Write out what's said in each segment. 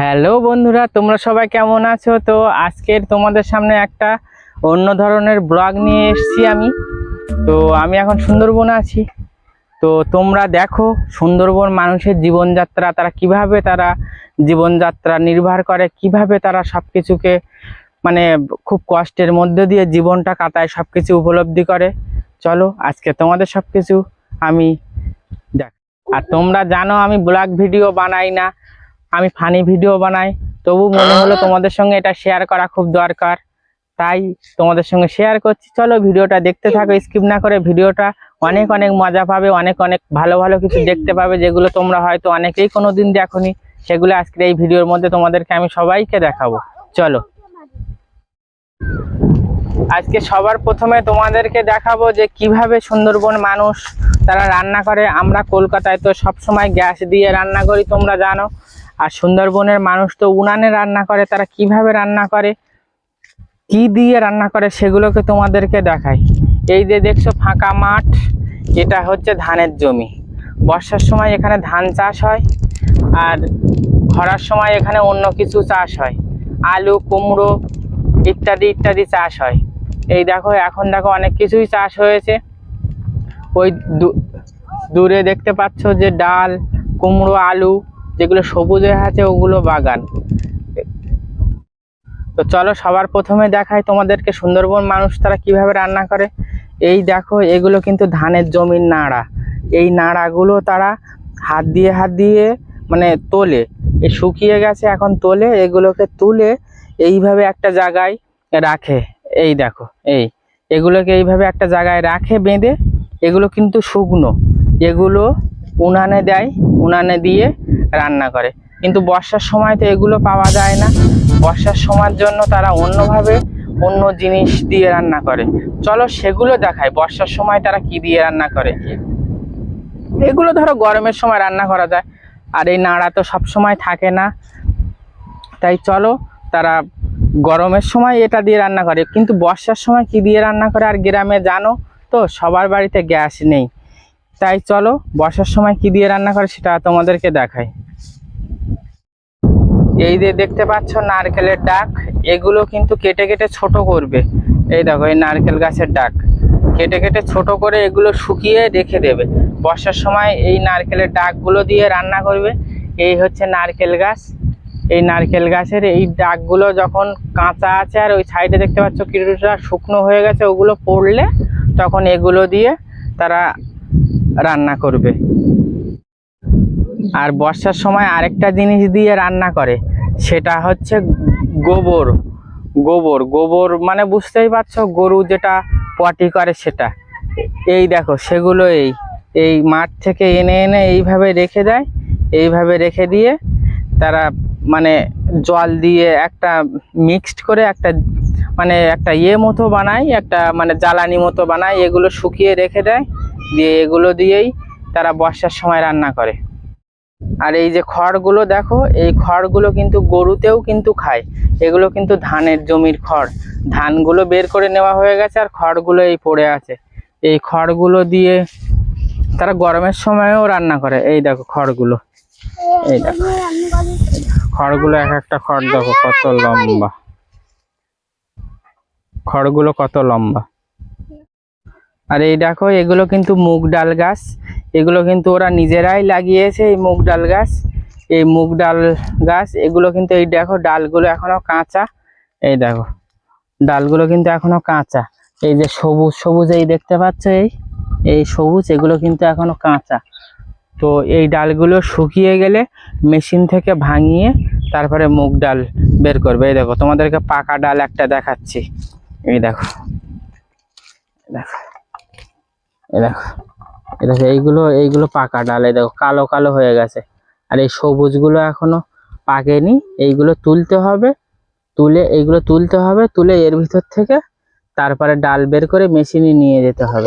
Hello বন্ধুরা, তোমরা সবাই কেমন আছো? তো আজকের তোমাদের সামনে একটা অন্য ধরনের ব্লগ নিয়ে এসেছি আমি। তো আমি এখন সুন্দরবন আছি। তো তোমরা দেখো, সুন্দরবন মানুষের জীবনযাত্রা, তারা কীভাবে তারা জীবনযাত্রা নির্ভর করে, কীভাবে তারা সব কিছুকে মানে খুব কষ্টের মধ্যে দিয়ে জীবনটা কাটায় সব কিছু উপলব্ধি করে। চলো, আজকে তোমাদের সব কিছু আমি দেখ আর তোমরা জানো, আমি ব্লগ ভিডিও বানাই না। আমি ফানি ভিডিও বানাই। তবু মনে হলো তোমাদের সঙ্গে এটা শেয়ার করা খুব দরকার। তাই তোমাদের সঙ্গে শেয়ার করছি। চলো ভিডিওটা দেখতে থাকো স্কিপ না করে ভিডিওটা। অনেক অনেক মজা পাবে অনেক অনেক ভালো ভালো কিছু দেখতে পাবে যেগুলো তোমরা হয়তো অনেকেই কোনো কোনোদিন দেখোনি। সেগুলো আজকের এই ভিডিওর মধ্যে তোমাদেরকে আমি সবাইকে দেখাবো। চলো। আজকে সবার প্রথমে তোমাদেরকে দেখাবো যে কীভাবে সুন্দরবন মানুষ তারা রান্না করে। আমরা কলকাতায় তো সব সময় গ্যাস দিয়ে রান্না করি তোমরা জানো। আর সুন্দরবনের মানুষ তো উনানে রান্না করে, তারা কীভাবে রান্না করে, কি দিয়ে রান্না করে সেগুলোকে তোমাদেরকে দেখাই। এই যে দেখছ ফাঁকা মাঠ, এটা হচ্ছে ধানের জমি। বর্ষার সময় এখানে ধান চাষ হয়, আর খরার সময় এখানে অন্য কিছু চাষ হয়। আলু, কুমড়ো ইত্যাদি ইত্যাদি চাষ হয়। এই দেখো, এখন দেখো অনেক কিছুই চাষ হয়েছে। ওই দূরে দেখতে পাচ্ছ যে ডাল, কুমড়ো, আলু যেগুলো সবুজ হয়ে আছে ওগুলো বাগান। তো চলো সবার প্রথমে দেখাই তোমাদেরকে সুন্দরবন মানুষ তারা কীভাবে রান্না করে। এই দেখো, এগুলো কিন্তু ধানের জমির নাড়া। এই নাড়াগুলো তারা হাত দিয়ে হাত দিয়ে মানে তোলে। এই শুকিয়ে গেছে, এখন তোলে, এগুলোকে তুলে এইভাবে একটা জায়গায় রাখে। এই দেখো, এই। এগুলোকে এইভাবে একটা জায়গায় রাখে, বেঁধে। এগুলো কিন্তু শুকনো। এগুলো উনানে দেয়, উনানে দিয়ে রান্না করে। কিন্তু বর্ষার সময় তো এগুলো পাওয়া যায় না। বর্ষার সময়ের জন্য তারা অন্যভাবে অন্য জিনিস দিয়ে রান্না করে। চলো সেগুলো দেখায় বর্ষার সময় তারা কি দিয়ে রান্না করে। এগুলো ধরো গরমের সময় রান্না করা যায়। আর এই নাড়া তো সব সময় থাকে না। তাই চলো তারা গরমের সময় এটা দিয়ে রান্না করে। কিন্তু বর্ষার সময় কি দিয়ে রান্না করে আর গ্রামে জানো তো, সবার বাড়িতে গ্যাস নেই। তাই চলো বর্ষার সময় কি দিয়ে রান্না করে সেটা তোমাদেরকে দেখাই। এই যে দেখতে পাচ্ছ নারকেলের ডাক, এগুলো কিন্তু কেটে কেটে ছোট করবে। এই দেখো, এই নারকেল গাছের ডাক। কেটে কেটে ছোট করে এগুলো শুকিয়ে রেখে দেবে। বর্ষার সময় এই নারকেলের ডাকগুলো দিয়ে রান্না করবে। এই হচ্ছে নারকেল গাছ। এই নারকেল গাছের এই ডাকগুলো যখন কাঁচা আছে, আর ওই সাইডে দেখতে পাচ্ছ কিছুটা শুকনো হয়ে গেছে, ওগুলো পড়লে তখন এগুলো দিয়ে তারা রান্না করবে। আর বর্ষার সময় আরেকটা জিনিস দিয়ে রান্না করে, সেটা হচ্ছে গোবর। গোবর গোবর মানে বুঝতেই পারছ, গরু যেটা পটি করে সেটা। এই দেখো, সেগুলো এই। এই মাঠ থেকে এনে এনে এইভাবে রেখে দেয়, এইভাবে রেখে দিয়ে তারা মানে জল দিয়ে একটা মিক্সড করে একটা মানে একটা ইয়ে মতো বানায়, একটা মানে জ্বালানি মতো বানায়, এগুলো শুকিয়ে রেখে দেয়। দিয়ে এগুলো দিয়েই তারা বর্ষার সময় রান্না করে। আর এই যে খড়গুলো দেখো, এই খড়গুলো কিন্তু গরুতেও কিন্তু খায়। এগুলো কিন্তু ধানের জমির খড়। ধানগুলো বের করে নেওয়া হয়ে গেছে আর খড়গুলো এই পড়ে আছে। এই খড়গুলো দিয়ে তারা গরমের সময়ও রান্না করে। এই দেখো খড়গুলো। এই দেখো। খড়গুলো এক একটা খড় দেখো কত লম্বা। খড়গুলো কত লম্বা। আর এই দেখো, এগুলো কিন্তু মুগ ডাল গাছ। এগুলো কিন্তু ওরা নিজেরাই লাগিয়েছে এই মুগ ডাল গাছ। এই মুগ ডাল গাছ, এগুলো কিন্তু এই দেখো, ডালগুলো এখনও কাঁচা। এই দেখো, ডালগুলো কিন্তু এখনও কাঁচা। এই যে সবুজ সবুজ এই দেখতে পাচ্ছ এই? এই সবুজ, এগুলো কিন্তু এখনও কাঁচা। তো এই ডালগুলো শুকিয়ে গেলে মেশিন থেকে ভাঙিয়ে তারপরে মুগ ডাল বের করবে। এই দেখো, তোমাদেরকে পাকা ডাল একটা দেখাচ্ছি। এই দেখো দেখো। দেখো দেখো এইগুলো এইগুলো পাকা ডাল এই দেখো কালো কালো হয়ে গেছে। আর এই সবুজগুলো এখনও পাকেনি। এইগুলো তুলতে হবে তুলে এইগুলো তুলতে হবে তুলে এর ভিতর থেকে তারপরে ডাল বের করে মেশিনে নিয়ে যেতে হবে।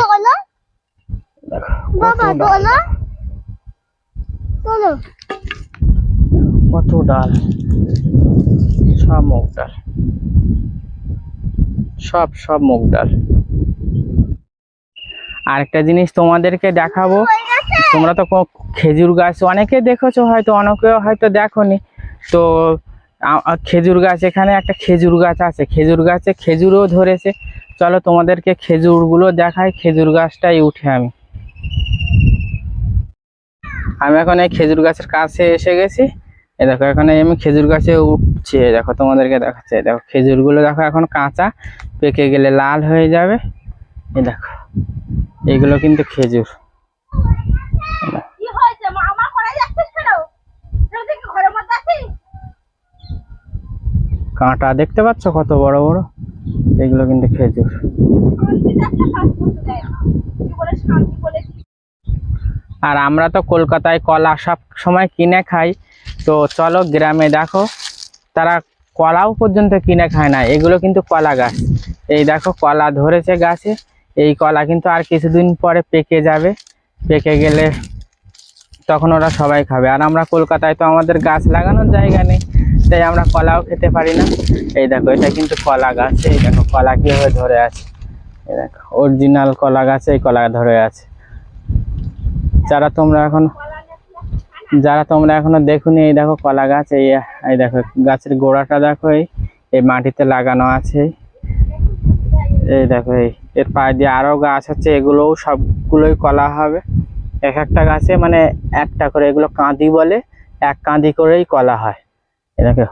কত ডাল। সব মুগ ডাল। সব সব মুগ ডাল। আরেকটা জিনিস তোমাদেরকে দেখাবো। তোমরা তো খেজুর গাছ অনেকে দেখেছ হয়তো, অনেকেও হয়তো দেখোনি। তো খেজুর গাছ, এখানে একটা খেজুর গাছ আছে। খেজুর গাছে খেজুরও ধরেছে। চলো তোমাদেরকে খেজুরগুলো দেখাই, খেজুর গাছটাই উঠে আমি। আমি এখন এই খেজুর গাছের কাছে এসে গেছি। এ দেখো, এখানে আমি খেজুর গাছে উঠছি। দেখো, তোমাদেরকে দেখাচ্ছে। দেখো, খেজুরগুলো দেখো, এখন কাঁচা, পেকে গেলে লাল হয়ে যাবে। এ দেখো। এগুলো কিন্তু খেজুর। কাঁটা দেখতে পাচ্ছ কত বড় বড়? এগুলো কিন্তু খেজুর। আর আমরা তো কলকাতায় কলা সব সময় কিনে খাই। তো চলো গ্রামে দেখো তারা কলাও পর্যন্ত কিনে খায় না। এগুলো কিন্তু কলা গাছ। এই দেখো কলা ধরেছে গাছে। এই কলা কিন্তু আর কিছুদিন পরে পেকে যাবে। পেকে গেলে তখন ওরা সবাই খাবে। আর আমরা কলকাতায় তো আমাদের গাছ লাগানোর জায়গা নেই, তাই আমরা কলাও খেতে পারি না। এই দেখো, এটা কিন্তু কলা গাছ। এই দেখো, কলা কীভাবে ধরে আছে। এই দেখো অরিজিনাল কলা গাছে, এই কলা ধরে আছে। যারা তোমরা এখন, যারা তোমরা এখনও দেখুনি, এই দেখো কলা গাছ। এই এই দেখো, গাছের গোড়াটা দেখো এই মাটিতে লাগানো আছে। এই দেখো, এই। এর পায়ে দিয়ে আরও গাছ আছে, এগুলোও সবগুলোই কলা হবে। এক একটা গাছে মানে একটা করে, এগুলো কাঁদি বলে এক কাঁদি করেই কলা হয়। এটাকে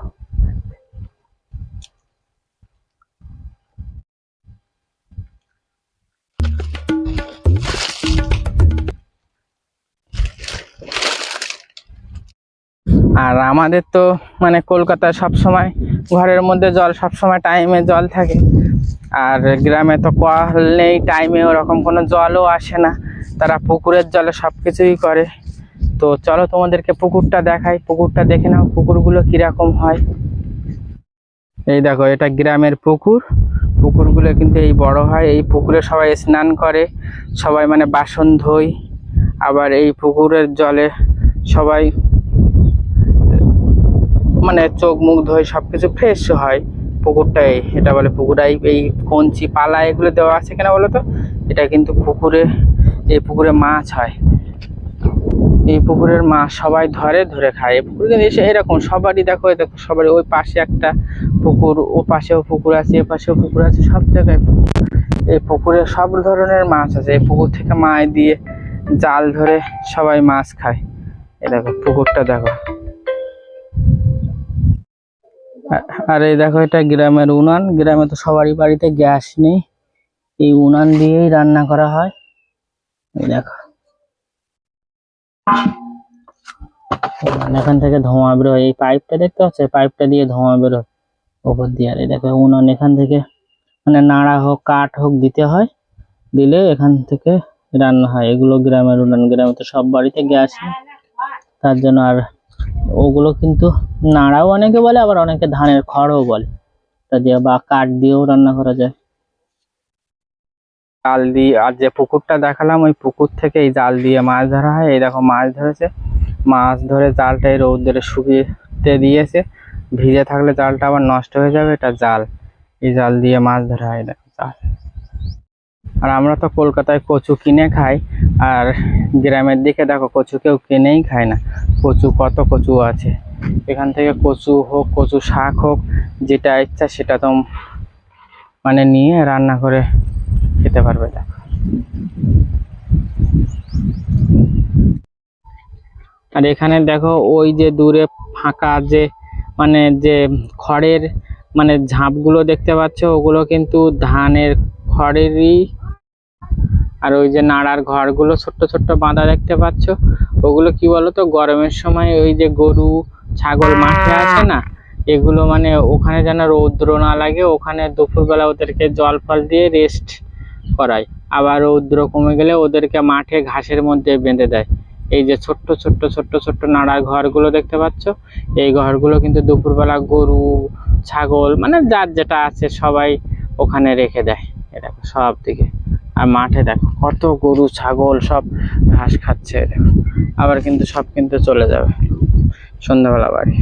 আর আমাদের তো মানে কলকাতায় সব সময় ঘরের মধ্যে জল সব সময় টাইমে জল থাকে। আর গ্রামে তো কল নেই টাইমে ওরকম কোনো জলও আসে না। তারা পুকুরের জলে সব কিছুই করে। তো চলো তোমাদেরকে পুকুরটা দেখাই। পুকুরটা দেখে নাও পুকুরগুলো কীরকম হয়। এই দেখো, এটা গ্রামের পুকুর। পুকুরগুলো কিন্তু এই বড় হয়। এই পুকুরে সবাই স্নান করে, সবাই মানে বাসন ধোয়। আবার এই পুকুরের জলে সবাই মানে চোখ মুখ ধোয়, সবকিছু ফ্রেশ হয়। পুকুরটাই, এটা বলে পুকুরাই এই কঞ্চি পালা এগুলো দেওয়া আছে কেন বলো তো? এটা কিন্তু পুকুরে, এই পুকুরে মাছ হয়। এই পুকুরের মাছ সবাই ধরে ধরে খায়। এই পুকুরে কিন্তু এসে এরকম সবারই দেখো দেখো সবারই ওই পাশে একটা পুকুর, ও পাশেও পুকুর আছে, এ পাশেও পুকুর আছে, সব জায়গায়। এই পুকুরে সব ধরনের মাছ আছে। এই পুকুর থেকে মাছ দিয়ে জাল ধরে সবাই মাছ খায়। এই দেখো পুকুরটা দেখো। আর এই দেখো, এটা গ্রামের উনান। গ্রামে তো সবারই বাড়িতে গ্যাস নেই। এই উনান দিয়েই রান্না করা হয়। এই দেখো। এখান থেকে ধোঁয়া বেরোয় এই পাইপটা দেখতে পাচ্ছ? পাইপটা দিয়ে ধোঁয়া বেরোয় ওপর দিয়ে। আর এই দেখো, উনান এখান থেকে মানে নাড়া হোক, কাঠ হোক দিতে হয়। দিলে এখান থেকে রান্না হয়। এগুলো গ্রামের উনান। গ্রামে তো সব বাড়িতে গ্যাস নেই। তার জন্য আর ওগুলো কিন্তু নাড়াও অনেকে বলে, আবার অনেকে ধানের খড়ও বলে। তা দিয়ে বা কাঠ দিয়েও রান্না করা যায়। জাল দিয়ে, আর যে পুকুরটা দেখালাম, ওই পুকুর থেকে এই জাল দিয়ে মাছ ধরা হয়। এই দেখো মাছ ধরেছে। মাছ ধরে জালটা এই রৌদ্রে শুকিয়ে দিয়েছে। ভিজে থাকলে জালটা আবার নষ্ট হয়ে যাবে, এটা জাল। এই জাল দিয়ে মাছ ধরা হয়, দেখো জাল। আর আমরা তো কলকাতায় কচু কিনে খাই, আর গ্রামের দিকে দেখো কচু কেউ কিনেই খায় না। কচু কত কচু আছে। এখান থেকে কচু হোক, কচু শাক হোক, যেটা ইচ্ছা সেটা তো মানে নিয়ে রান্না করে খেতে পারবে দেখো। আর এখানে দেখো ওই যে দূরে ফাঁকা যে মানে যে খড়ের মানে ঝাঁপগুলো দেখতে পাচ্ছ, ওগুলো কিন্তু ধানের খড়েরই আর ওই যে নাড়ার ঘরগুলো ছোট্ট ছোট্ট বাঁধা দেখতে পাচ্ছ? ওগুলো কি বলতো? গরমের সময় ওই যে গরু, ছাগল মাঠে আছে না? এগুলো মানে ওখানে যেন রৌদ্র না লাগে, ওখানে দুপুরবেলা ওদেরকে জল ফল দিয়ে রেস্ট করায়। আবার রৌদ্র কমে গেলে ওদেরকে মাঠে ঘাসের মধ্যে বেঁধে দেয়। এই যে ছোট্ট ছোট্ট ছোট্ট ছোট্ট নাড়ার ঘরগুলো দেখতে পাচ্ছ? এই ঘরগুলো কিন্তু দুপুরবেলা গরু, ছাগল মানে যার যেটা আছে সবাই ওখানে রেখে দেয়। এটা সব দিকে। আর মাঠে দেখো, কত গরু, ছাগল, সব ঘাস খাচ্ছে আবার কিন্তু সব কিন্তু চলে যাবে। সন্ধ্যাবেলা বাড়ি।